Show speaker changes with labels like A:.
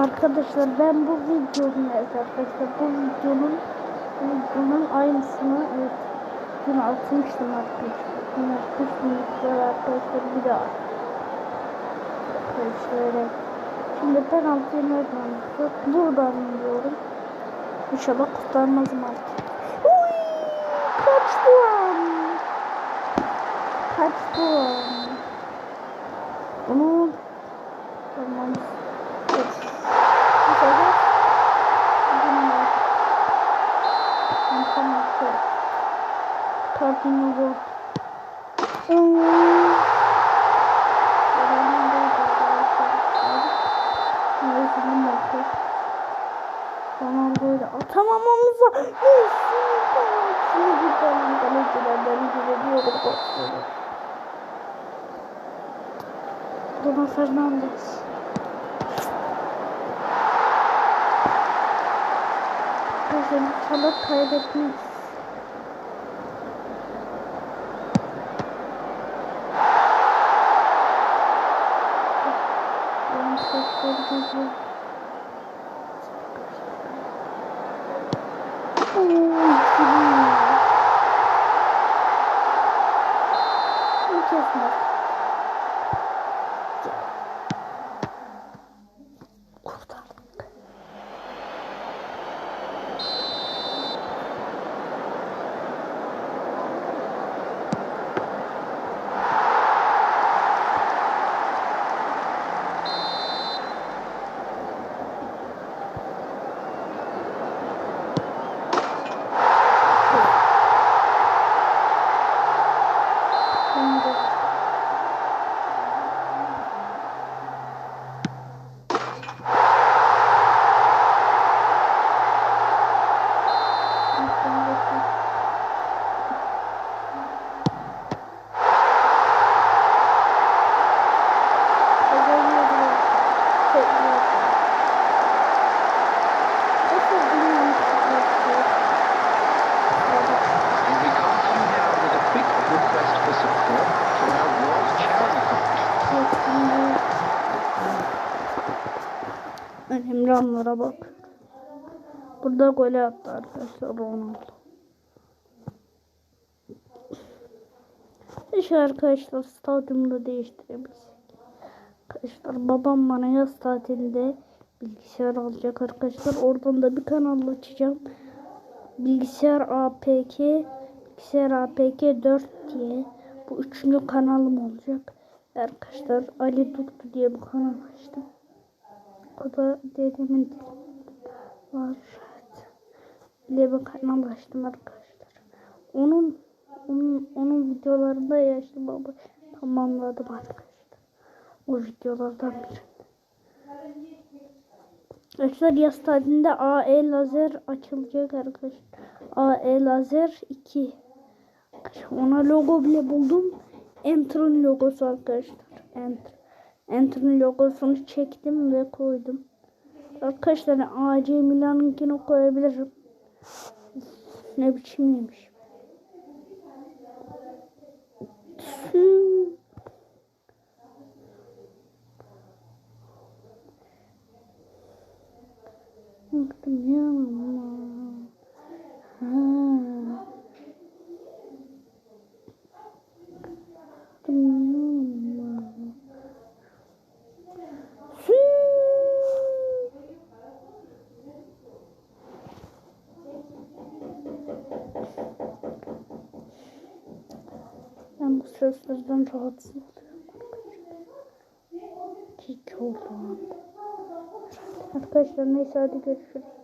A: Arkadaşlar ben bu videonun evet arkadaşlar bu videonun videonun aynısını evet dün atmıştım arkadaşlar. Dün atmıştım arkadaşlar bir daha. Şöyle. Şimdi penaltıyı nereden atacak? Buradan diyorum. İnşallah kurtarmazım artık. Uy! Kaç puan? Kaç puan? Ronaldo'yla atamamamız var. Şimdi tane kalecilerden güveniyorum. Bruno Fernandes. Kızım çalıp kaybetmeyiz. Benim sesleri Anlara bak. Burada gol attı arkadaşlar Ronaldo. İşte arkadaşlar stadyumda değiştirebiliriz. Arkadaşlar babam bana yaz tatilinde bilgisayar alacak arkadaşlar. Oradan da bir kanal açacağım. Bilgisayar APK Bilgisayar APK 4 diye bu üçüncü kanalım olacak. Arkadaşlar Ali Durdu diye bu kanal açtım. O da dedemin var. Bile kanal açtım arkadaşlar. Onun onun onun videolarında yaşlı baba tamamladım arkadaşlar. O videolardan biri. Arkadaşlar yaz tatilinde AE lazer açılacak arkadaşlar. AE lazer 2. Ona logo bile buldum. Enter'ın logosu arkadaşlar. Enter. Enter'ın logosunu çektim ve koydum. Arkadaşlar AC Milan'ınkini koyabilirim. Ne biçim yemiş. Baktım. Ha. Baktım yanıma. Seslerden rahatsız oluyorum. Kik oldu. Arkadaşlar neyse hadi görüşürüz.